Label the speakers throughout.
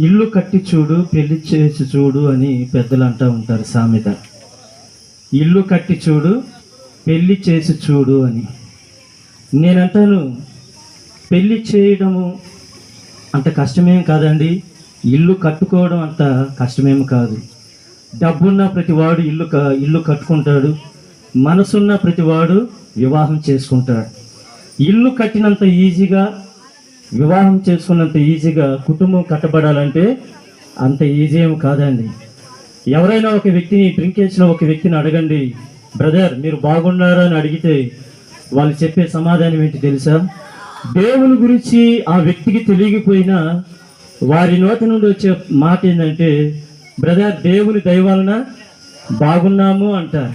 Speaker 1: ఇల్లు కట్టి చూడు పెళ్ళి చేసి చూడు అని పెద్దలు అంటూ ఉంటారు సామెత. ఇల్లు కట్టి చూడు పెళ్ళి చేసి చూడు అని. నేనంటాను పెళ్ళి చేయడము అంత కష్టమేం కాదండి. ఇల్లు కట్టుకోవడం అంత కష్టమేం కాదు. డబ్బున్న ప్రతివాడు ఇల్లు క ఇల్లు కట్టుకుంటాడు. మనసున్న ప్రతివాడు వివాహం చేసుకుంటాడు. ఇల్లు కట్టినంత ఈజీగా వివాహం చేసుకున్నంత ఈజీగా కుటుంబం కట్టబడాలంటే అంత ఈజీ ఏం కాదండి. ఎవరైనా ఒక వ్యక్తిని డ్రింక్ చేసిన ఒక వ్యక్తిని అడగండి బ్రదర్ మీరు బాగున్నారా? అని అడిగితే వాళ్ళు చెప్పే సమాధానం ఏంటి తెలుసా? దేవుని గురించి ఆ వ్యక్తికి తెలియకపోయినా వారి నోటి నుండి వచ్చే మాట ఏంటంటే బ్రదర్ దేవుని దయ వలన బాగున్నాము అంటారు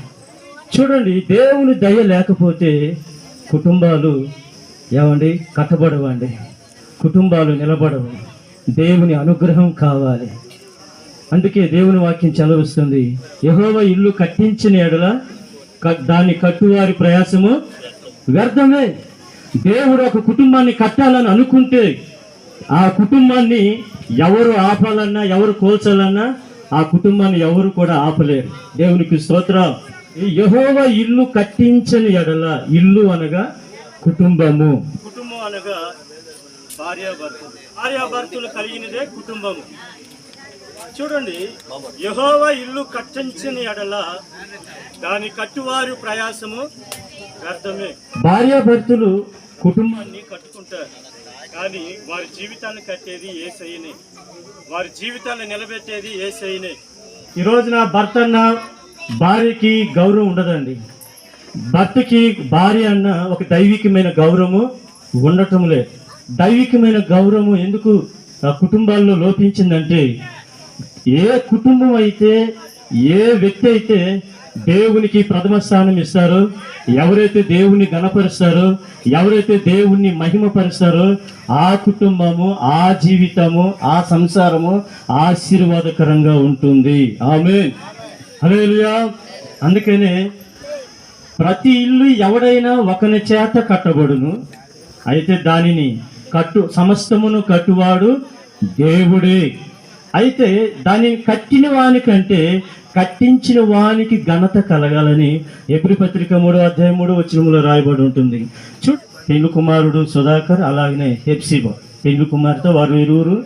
Speaker 1: చూడండి దేవుని దయ లేకపోతే కుటుంబాలు ఏమండి? కట్టబడవండి. కుటుంబాలు నిలబడవు. దేవుని అనుగ్రహం కావాలి. అందుకే దేవుని వాక్యం చదవస్తుంది. యహోవ ఇల్లు కట్టించిన ఎడల దాన్ని కట్టువారి ప్రయాసము వ్యర్థమే. దేవుడు ఒక కుటుంబాన్ని కట్టాలని అనుకుంటే ఆ కుటుంబాన్ని ఎవరు ఆపాలన్నా ఎవరు కోల్చాలన్నా ఆ కుటుంబాన్ని ఎవరు కూడా ఆపలేరు. దేవునికి స్తోత్రం యహోవ ఇల్లు కట్టించని ఎడల ఇల్లు అనగా కుటుంబము.
Speaker 2: కుటుంబం అనగా భార్యాభర్తలు. భార్యాభర్తలు కలిగినదే కుటుంబము. చూడండి యహోవ ఇల్లు కట్టించని ఎడల దాని కట్టువారి ప్రయాసము వ్యర్థమే.
Speaker 1: భార్యాభర్తలు కుటుంబాన్ని
Speaker 2: కట్టుకుంటారు. కానీ వారి జీవితాన్ని కట్టేది ఏసైనే. వారి జీవితాన్ని నిలబెట్టేది ఏసైనే.
Speaker 1: ఈ రోజున భర్త అన్న భార్యకి గౌరవం ఉండదండి. భర్తకి భార్య అన్న ఒక దైవికమైన గౌరవము ఉండటం లేదు. దైవికమైన గౌరవం ఎందుకు ఆ కుటుంబాల్లో లోపించిందంటే ఏ కుటుంబం అయితే ఏ వ్యక్తి అయితే దేవునికి ప్రథమ స్థానం ఇస్తారో ఎవరైతే దేవుణ్ణి గణపరుస్తారో ఎవరైతే దేవుణ్ణి మహిమపరుస్తారో ఆ కుటుంబము ఆ జీవితము ఆ సంసారము ఆశీర్వాదకరంగా ఉంటుంది. ఆమె హల్లెలూయా. అందుకనే ప్రతి ఇల్లు ఎవడైనా ఒకని చేత కట్టబడును అయితే దానిని కట్టు సమస్తమును కట్టువాడు దేవుడే. అయితే దానిని కట్టిన వానికంటే కట్టించిన వానికి ఘనత కలగాలని ఎబ్రి పత్రిక మూడో అధ్యాయం మూడో వచనములో రాయబడి ఉంటుంది. చూ పెండు కుమారుడు సుధాకర్ అలాగనే హెప్సిబా. పెండు కుమార్తె వారు ఇరువురు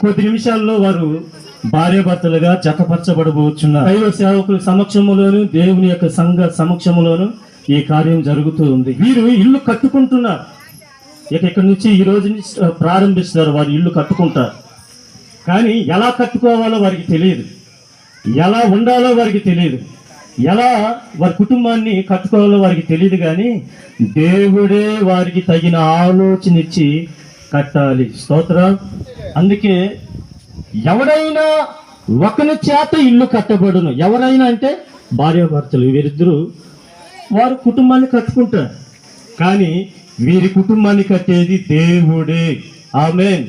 Speaker 1: కొద్ది నిమిషాల్లో వారు భార్యాభర్తలుగా జతపరచబడబోతున్నారు దైవ సేవకుల సమక్షములోను దేవుని యొక్క సంఘ సమక్షములోను ఈ కార్యం జరుగుతూ ఉంది. వీరు ఇల్లు కట్టుకుంటున్నారు. ఇక ఇక్కడి నుంచి ఈ రోజు నుంచి ప్రారంభిస్తారు వారి ఇల్లు కట్టుకుంటారు. కానీ ఎలా కట్టుకోవాలో వారికి తెలియదు. ఎలా ఉండాలో వారికి తెలియదు. ఎలా వారి కుటుంబాన్ని కట్టుకోవాలో వారికి తెలియదు కానీ దేవుడే వారికి తగిన ఆలోచన ఇచ్చి కట్టాలి. స్తోత్ర. అందుకే ఎవడైనా ఒకని చేత ఇల్లు కట్టబడును. ఎవరైనా అంటే భార్యాభర్తలు వీరిద్దరూ వారు కుటుంబాన్ని కట్టుకుంటారు. కానీ వీరి కుటుంబాన్ని కట్టేది దేవుడే. ఆమె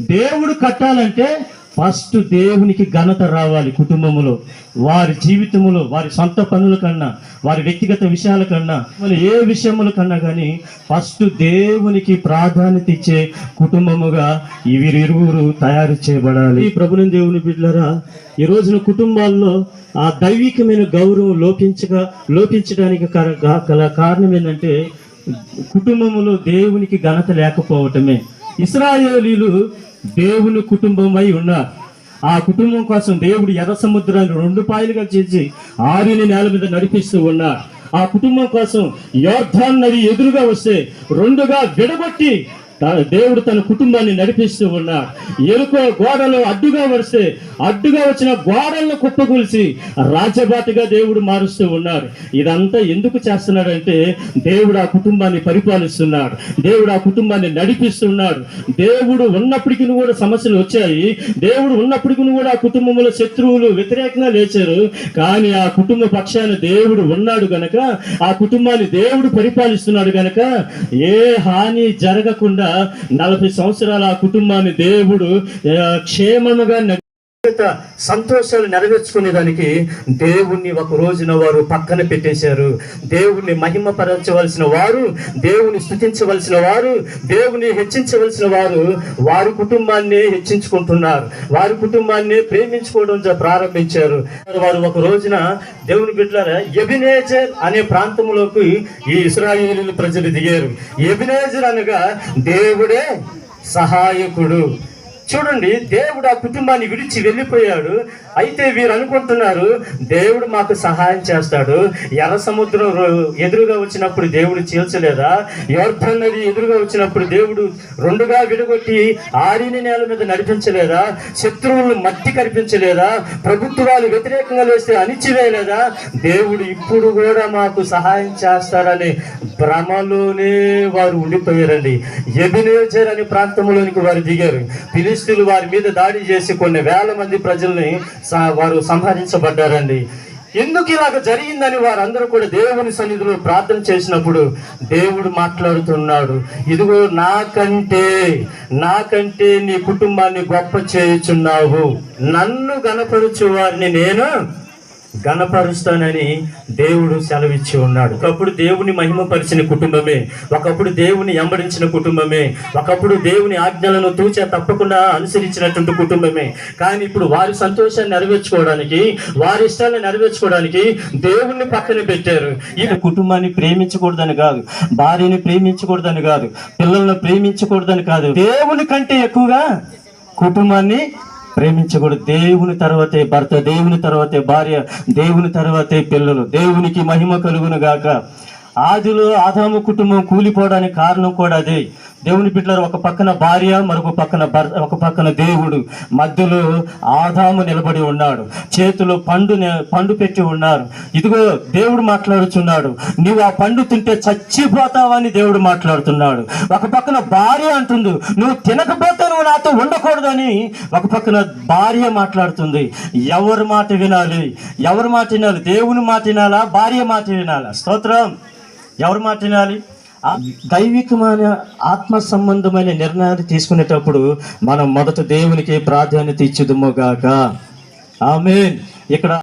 Speaker 1: దేవుడు కట్టాలంటే ఫస్ట్ దేవునికి ఘనత రావాలి కుటుంబములో వారి జీవితములో వారి సొంత పనుల కన్నా వారి వ్యక్తిగత విషయాల కన్నా మన ఏ విషయముల కన్నా కానీ ఫస్ట్ దేవునికి ప్రాధాన్యత ఇచ్చే కుటుంబముగా వీరిరువురు తయారు చేయబడాలి. ఈ ప్రభుని దేవుని బిడ్డలరా ఈ రోజున కుటుంబాల్లో ఆ దైవికమైన గౌరవం లోపించగా లోపించడానికి గల కారణం ఏంటంటే కుటుంబములో దేవునికి ఘనత లేకపోవటమే. ఇస్రాయేలీలు దేవుని కుటుంబమై ఉన్నారు ఆ కుటుంబం కోసం దేవుడు ఎర్ర సముద్రాన్ని రెండు పాయలుగా చేసి ఆరుని నేల మీద నడిపిస్తూ ఉన్నారు. ఆ కుటుంబం కోసం యోర్ధాన్ నది ఎదురుగా వస్తే రెండుగా విడగొట్టి దేవుడు తన కుటుంబాన్ని నడిపిస్తూ ఉన్నాడు. ఎరుకో గోడలు అడ్డుగా వస్తే అడ్డుగా వచ్చిన గోడలను కుప్పగొలిసి రాజబాటిగా దేవుడు మారుస్తూ ఉన్నాడు. ఇదంతా ఎందుకు చేస్తున్నాడంటే దేవుడు ఆ కుటుంబాన్ని పరిపాలిస్తున్నాడు. దేవుడు ఆ కుటుంబాన్ని నడిపిస్తున్నాడు. దేవుడు ఉన్నప్పటికీ కూడా సమస్యలు వచ్చాయి. దేవుడు ఉన్నప్పటికీ కూడా ఆ కుటుంబంలో శత్రువులు వ్యతిరేకంగా లేచారు. కానీ ఆ కుటుంబ పక్షాన దేవుడు ఉన్నాడు గనక ఆ కుటుంబాన్ని దేవుడు పరిపాలిస్తున్నాడు గనక ఏ హాని జరగకుండా నలభై సంవత్సరాల ఆ కుటుంబాన్ని దేవుడు క్షేమముగా సంతోషాలు నెరవేర్చుకునే దానికి దేవుణ్ణి ఒక రోజున వారు పక్కన పెట్టేశారు. దేవుణ్ణి మహిమపరచవలసిన వారు దేవుని స్థుతించవలసిన వారు దేవుని హెచ్చించవలసిన వారు వారి కుటుంబాన్ని హెచ్చించుకుంటున్నారు. వారి కుటుంబాన్ని ప్రేమించుకోవడం జ- ప్రారంభించారు. వారు ఒక రోజున దేవుని బిడ్డలారా ఎబినేజర్ అనే ప్రాంతంలోకి ఈ ఇస్రాయేలు ప్రజలు దిగారు. ఎబినేజర్ అనగా దేవుడే సహాయకుడు. చూడండి దేవుడు ఆ కుటుంబాన్ని విడిచి వెళ్ళిపోయాడు. అయితే వీరు అనుకుంటున్నారు దేవుడు మాకు సహాయం చేస్తాడు. ఎర్ర సముద్రం ఎదురుగా వచ్చినప్పుడు దేవుడు చీల్చలేదా? యోర్ధన్ నది ఎదురుగా వచ్చినప్పుడు దేవుడు రెండుగా విడగొట్టి ఆరిని నేల మీద నడిపించలేదా? శత్రువులను మట్టి కనిపించలేదా ప్రభుత్వాలు వ్యతిరేకంగా వేస్తే అణిచివేయలేదా? దేవుడు ఇప్పుడు కూడా మాకు సహాయం చేస్తారని భ్రమలోనే వారు ఉండిపోయారండి. ఎబినేజర్ అనే ప్రాంతంలోనికి వారు దిగారు. ఫిలిస్తీన్లు వారి మీద దాడి చేసి కొన్ని వేల మంది ప్రజల్ని వారు సంహరించబడ్డారండి. ఎందుకు ఇలాగ జరిగిందని వారందరూ కూడా దేవుని సన్నిధిలో ప్రార్థన చేసినప్పుడు దేవుడు మాట్లాడుతున్నాడు. ఇదిగో నాకంటే నాకంటే నీ కుటుంబాన్ని గొప్ప చేయుచున్నావు. నన్ను గనపరుచు వారిని నేను గణపరుస్తానని దేవుడు సెలవిచ్చి ఉన్నాడు. ఒకప్పుడు దేవుని మహిమపరిచిన కుటుంబమే ఒకప్పుడు దేవుని ఎంబడించిన కుటుంబమే ఒకప్పుడు దేవుని ఆజ్ఞలను తూచా తప్పకుండా అనుసరించినటువంటి కుటుంబమే. కానీ ఇప్పుడు వారి సంతోషాన్ని నెరవేర్చుకోవడానికి వారి ఇష్టాలను నెరవేర్చుకోవడానికి దేవుణ్ణి పక్కన పెట్టారు. ఈ కుటుంబాన్ని ప్రేమించకూడదని కాదు భార్యని ప్రేమించకూడదని కాదు పిల్లల్ని ప్రేమించకూడదని కాదు. దేవుని కంటే ఎక్కువగా కుటుంబాన్ని ప్రేమించకూడదు దేవుని తర్వాతే భర్త దేవుని తర్వాతే భార్య దేవుని తర్వాతే పిల్లలు. దేవునికి మహిమ కలుగును గాక. ఆదిలో ఆదాము కుటుంబం కూలిపోవడానికి కారణం కూడా అదే. దేవుని బిడ్డలు ఒక పక్కన భార్య మరొక పక్కన ఒక పక్కన దేవుడు మధ్యలో ఆదాము నిలబడి ఉన్నాడు. చేతిలో పండు పండు పెట్టి ఉన్నారు. ఇదిగో దేవుడు మాట్లాడుచున్నాడు నీవు ఆ పండు తింటే చచ్చిపోతావని దేవుడు మాట్లాడుతున్నాడు. ఒక పక్కన భార్య అంటుంది నువ్వు తినకపోతే నువ్వు నాతో ఉండకూడదని ఒక పక్కన భార్య మాట్లాడుతుంది ఎవరి మాట వినాలి? ఎవరి మాట వినాలి? దేవుని మాట వినాలా? భార్య మాట వినాలా? స్తోత్రం. ఎవరి మాట వినాలి? దైవికమైన ఆత్మ సంబంధమైన నిర్ణయాలు తీసుకునేటప్పుడు మనం మొదట దేవునికి ప్రాధాన్యత ఇచ్చుదుముగాక ఆమె ఇక్కడ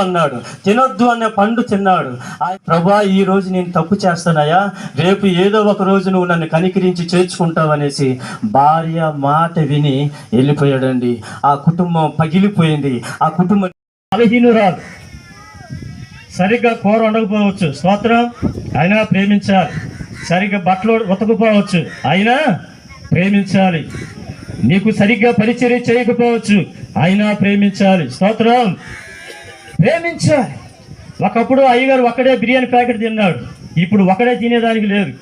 Speaker 1: అన్నాడు తినొద్దు అనే పండు తిన్నాడు. ఆ ప్రభా ఈ రోజు నేను తప్పు చేస్తానయా రేపు ఏదో ఒక రోజు నువ్వు నన్ను కనికరించి చేర్చుకుంటావనేసి భార్య మాట విని వెళ్ళిపోయాడండి. ఆ కుటుంబం పగిలిపోయింది. ఆ కుటుంబం బలహీనురాలు. సరిగ్గా కూర ఉండకపోవచ్చు. స్తోత్రం. అయినా ప్రేమించాలి. సరిగ్గా బట్టలు ఉతకపోవచ్చు. అయినా ప్రేమించాలి. నీకు సరిగ్గా పరిచర్య చేయకపోవచ్చు. అయినా ప్రేమించాలి. స్తోత్రం. ప్రేమించాలి. ఒకప్పుడు అయ్యగారు ఒక్కడే బిర్యానీ ప్యాకెట్ తిన్నాడు. ఇప్పుడు ఒకడే తినేదానికి లేదు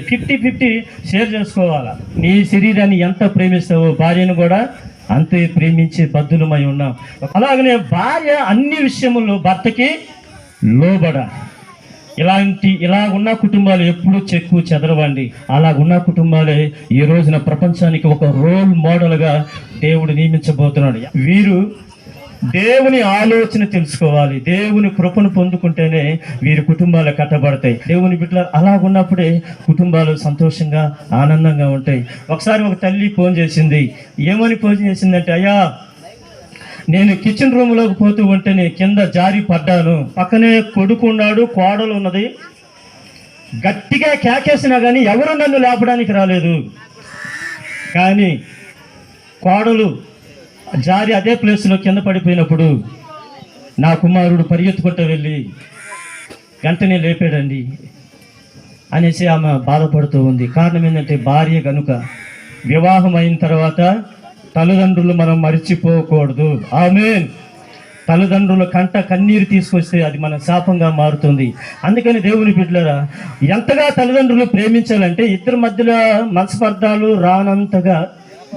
Speaker 1: ఫిఫ్టీ ఫిఫ్టీ షేర్ చేసుకోవాలా? నీ శరీరాన్ని ఎంత ప్రేమిస్తావో భార్యను కూడా అంతే ప్రేమించే బద్దులమై ఉన్నాం. అలాగనే భార్య అన్ని విషయముల్లో భర్తకి లోబడాలి. ఇలాంటి ఇలా ఉన్న కుటుంబాలు ఎప్పుడు చెక్కు చెదరవండి. అలా ఉన్న కుటుంబాలే ఈ రోజున ప్రపంచానికి ఒక రోల్ మోడల్గా దేవుడు నియమించబోతున్నాడు. వీరు దేవుని ఆలోచన తెలుసుకోవాలి. దేవుని కృపను పొందుకుంటేనే వీరి కుటుంబాలు కట్టబడతాయి. దేవుని బిడ్డలు అలా ఉన్నప్పుడే కుటుంబాలు సంతోషంగా ఆనందంగా ఉంటాయి. ఒకసారి ఒక తల్లి ఫోన్ చేసింది. ఏమని ఫోన్ చేసిందంటే అయ్యా నేను కిచెన్ రూమ్లోకి పోతూ ఉంటేనే కింద జారి పడ్డాను. పక్కనే కొడుకున్నాడు కోడలు ఉన్నది. గట్టిగా కేకేసినా కానీ ఎవరు నన్ను లేపడానికి రాలేదు. కానీ కోడలు జారి అదే ప్లేస్లో కింద పడిపోయినప్పుడు నా కుమారుడు పరిగెత్తుకుంటూ వెళ్ళి వెంటనే లేపాడండి అనేసి ఆమె బాధపడుతూ ఉంది. కారణం ఏంటంటే భార్య కనుక వివాహం అయిన తర్వాత తల్లిదండ్రులు మనం మర్చిపోకూడదు. ఆమె తల్లిదండ్రుల కంట కన్నీరు తీసుకొస్తే అది మన శాపంగా మారుతుంది. అందుకని దేవుని బిడ్డలరా ఎంతగా తల్లిదండ్రులు ప్రేమించాలంటే ఇద్దరి మధ్యలో మనస్పర్ధాలు రానంతగా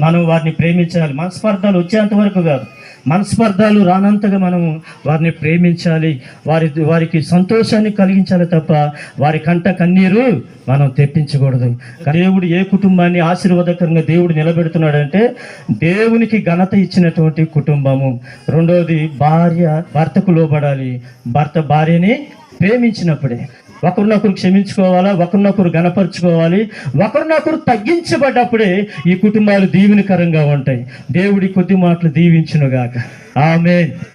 Speaker 1: మనం వారిని ప్రేమించాలి. మనస్పర్ధాలు వచ్చేంత వరకు కాదు. మనస్పర్ధాలు రానంతగా మనము వారిని ప్రేమించాలి. వారి వారికి సంతోషాన్ని కలిగించాలి తప్ప వారి కంట కన్నీరు మనం తెప్పించకూడదు. దేవుడు ఏ కుటుంబాన్ని ఆశీర్వాదకరంగా దేవుడు నిలబెడుతున్నాడంటే దేవునికి ఘనత ఇచ్చినటువంటి కుటుంబము. రెండవది భార్య భర్తకు లోబడాలి. భర్త భార్యని ప్రేమించినప్పుడే ఒకరినొకరు క్షమించుకోవాలా ఒకరినొకరు గణపరుచుకోవాలి ఒకరినొకరు తగ్గించబడ్డప్పుడే ఈ కుటుంబాలు దీవెనకరంగా ఉంటాయి. దేవుడి కొద్ది మాటలు దీవించునుగాక. ఆమె